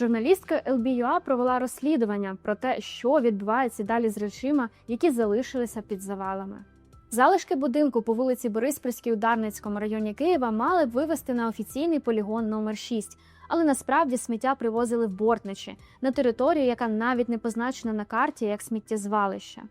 Журналістка LBUA провела розслідування про те, що відбувається далі з речима, які залишилися під завалами. Залишки будинку по вулиці Бориспільській у Дарницькому районі Києва мали б вивезти на офіційний полігон номер 6 але насправді сміття привозили в Бортничі на територію, яка навіть не позначена на карті як сміттєзвалище.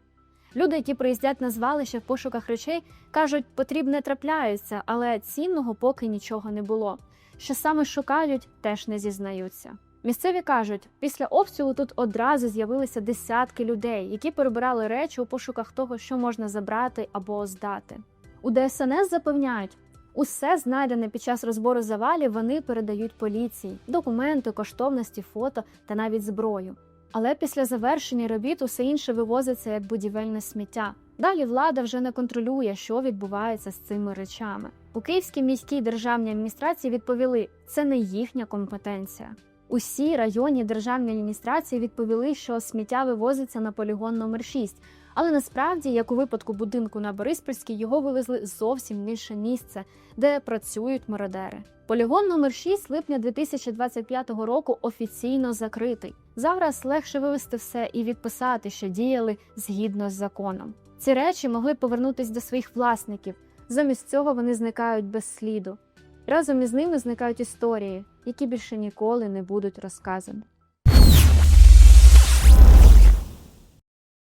Люди, які приїздять на звалище в пошуках речей, кажуть, потрібне трапляються, але цінного поки нічого не було. Що саме шукають, теж не зізнаються. Місцеві кажуть, після обстрілу тут одразу з'явилися десятки людей, які перебирали речі у пошуках того, що можна забрати або здати. У ДСНС запевняють, усе знайдене під час розбору завалів вони передають поліції, документи, коштовності, фото та навіть зброю. Але після завершення робіт усе інше вивозиться як будівельне сміття. Далі влада вже не контролює, що відбувається з цими речами. У Київській міській державній адміністрації відповіли, це не їхня компетенція. Усі районні державні адміністрації відповіли, що сміття вивозиться на полігон номер 6 але насправді, як у випадку будинку на Бориспільській, його вивезли зовсім в інше місце, де працюють мародери. Полігон номер 6 липня 2025 року офіційно закритий. Зараз легше вивезти все і відписати, що діяли згідно з законом. Ці речі могли повернутися до своїх власників. Замість цього вони зникають без сліду. Разом із ними зникають історії, які більше ніколи не будуть розказані.